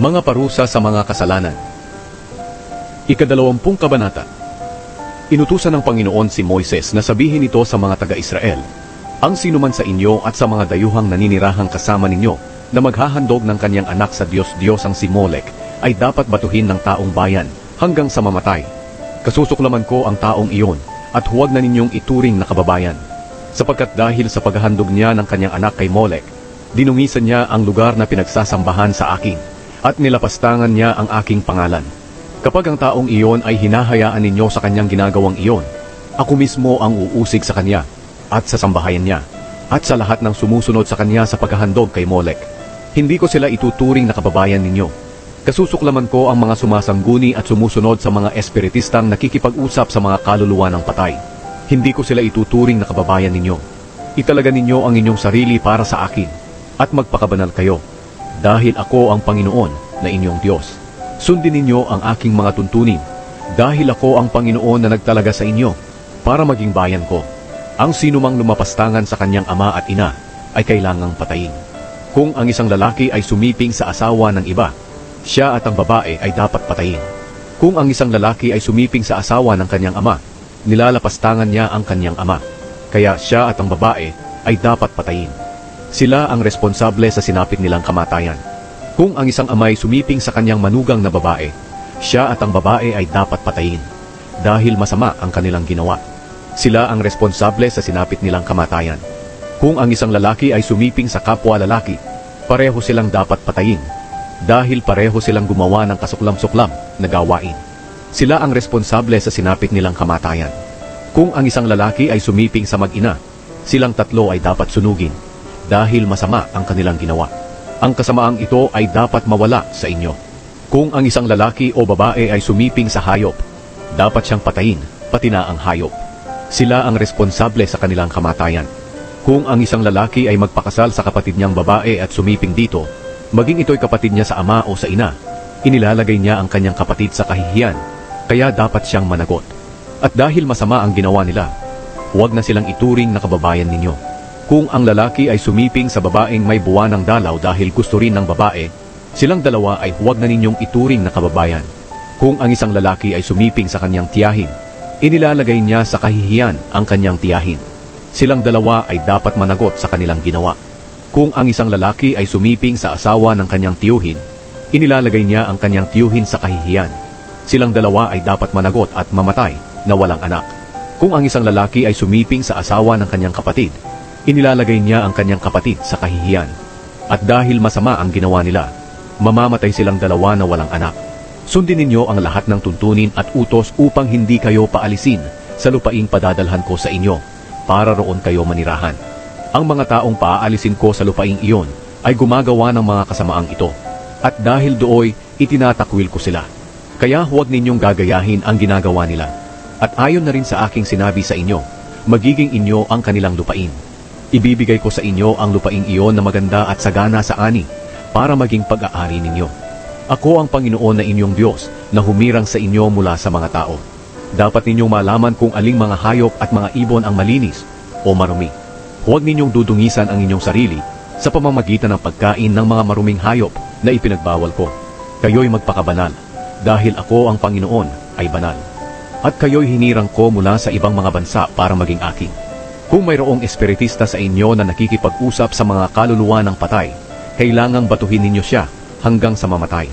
Mga parusa sa mga kasalanan. Ikadalawampung kabanata. Inutusan ng Panginoon si Moises na sabihin ito sa mga taga-Israel, Ang sinuman sa inyo at sa mga dayuhang naninirahang kasama ninyo na maghahandog ng kanyang anak sa Diyos-Diyos ang si Molek ay dapat batuhin ng taong bayan hanggang sa mamatay. Kasusuklaman ko ang taong iyon at huwag na ninyong ituring na kababayan. Sapagkat dahil sa paghahandog niya ng kanyang anak kay Molek, dinungisan niya ang lugar na pinagsasambahan sa akin at nilapastangan niya ang aking pangalan. Kapag ang taong iyon ay hinahayaan ninyo sa kanyang ginagawang iyon, ako mismo ang uusig sa kanya at sa sambahayan niya at sa lahat ng sumusunod sa kanya sa paghahandog kay Molek. Hindi ko sila ituturing na kababayan ninyo. Kasusuklaman ko ang mga sumasangguni at sumusunod sa mga espiritistang nakikipag-usap sa mga kaluluwa ng patay. Hindi ko sila ituturing na kababayan ninyo. Italaga ninyo ang inyong sarili para sa akin at magpakabanal kayo dahil ako ang Panginoon na inyong Diyos. Sundin ninyo ang aking mga tuntunin dahil ako ang Panginoon na nagtalaga sa inyo para maging bayan ko. Ang sinumang lumapastangan sa kanyang ama at ina ay kailangang patayin. Kung ang isang lalaki ay sumiping sa asawa ng iba, siya at ang babae ay dapat patayin. Kung ang isang lalaki ay sumiping sa asawa ng kanyang ama, nilalapastangan niya ang kanyang ama. Kaya siya at ang babae ay dapat patayin. Sila ang responsable sa sinapit nilang kamatayan. Kung ang isang amay sumiping sa kanyang manugang na babae, siya at ang babae ay dapat patayin dahil masama ang kanilang ginawa. Sila ang responsable sa sinapit nilang kamatayan. Kung ang isang lalaki ay sumiping sa kapwa lalaki, pareho silang dapat patayin dahil pareho silang gumawa ng kasuklam-suklam na gawain. Sila ang responsable sa sinapit nilang kamatayan. Kung ang isang lalaki ay sumiping sa mag-ina, silang tatlo ay dapat sunugin dahil masama ang kanilang ginawa. Ang kasamaang ito ay dapat mawala sa inyo. Kung ang isang lalaki o babae ay sumiping sa hayop, dapat siyang patayin, pati na ang hayop. Sila ang responsable sa kanilang kamatayan. Kung ang isang lalaki ay magpakasal sa kapatid niyang babae at sumiping dito, maging ito'y kapatid niya sa ama o sa ina, inilalagay niya ang kanyang kapatid sa kahihiyan, kaya dapat siyang managot. At dahil masama ang ginawa nila, huwag na silang ituring na kababayan ninyo. Kung ang lalaki ay sumiping sa babaeng may buwan ng dalaw dahil gusto rin ng babae, silang dalawa ay huwag na ninyong ituring na kababayan. Kung ang isang lalaki ay sumiping sa kanyang tiyahin, inilalagay niya sa kahihiyan ang kanyang tiyahin. Silang dalawa ay dapat managot sa kanilang ginawa. Kung ang isang lalaki ay sumiping sa asawa ng kanyang tiyuhin, inilalagay niya ang kanyang tiyuhin sa kahihiyan. Silang dalawa ay dapat managot at mamatay na walang anak. Kung ang isang lalaki ay sumiping sa asawa ng kanyang kapatid, inilalagay niya ang kanyang kapatid sa kahihiyan. At dahil masama ang ginawa nila, mamamatay silang dalawa na walang anak. Sundin ninyo ang lahat ng tuntunin at utos upang hindi kayo paalisin sa lupaing padadalhan ko sa inyo, para roon kayo manirahan. Ang mga taong paaalisin ko sa lupaing iyon ay gumagawa ng mga kasamaang ito. At dahil dooy, itinatakwil ko sila. Kaya huwag ninyong gagayahin ang ginagawa nila. At ayon na rin sa aking sinabi sa inyo, magiging inyo ang kanilang lupain. Ibibigay ko sa inyo ang lupaing iyon na maganda at sagana sa ani para maging pag-aari ninyo. Ako ang Panginoon na inyong Diyos na humirang sa inyo mula sa mga tao. Dapat ninyong malaman kung aling mga hayop at mga ibon ang malinis o marumi. Huwag ninyong dudungisan ang inyong sarili sa pamamagitan ng pagkain ng mga maruming hayop na ipinagbawal ko. Kayo'y magpakabanal dahil ako ang Panginoon ay banal. At kayo'y hinirang ko mula sa ibang mga bansa para maging akin. Kung mayroong espiritista sa inyo na nakikipag-usap sa mga kaluluwa ng patay, kailangang batuhin ninyo siya hanggang sa mamatay.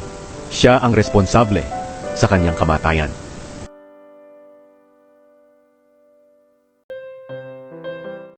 Siya ang responsable sa kanyang kamatayan.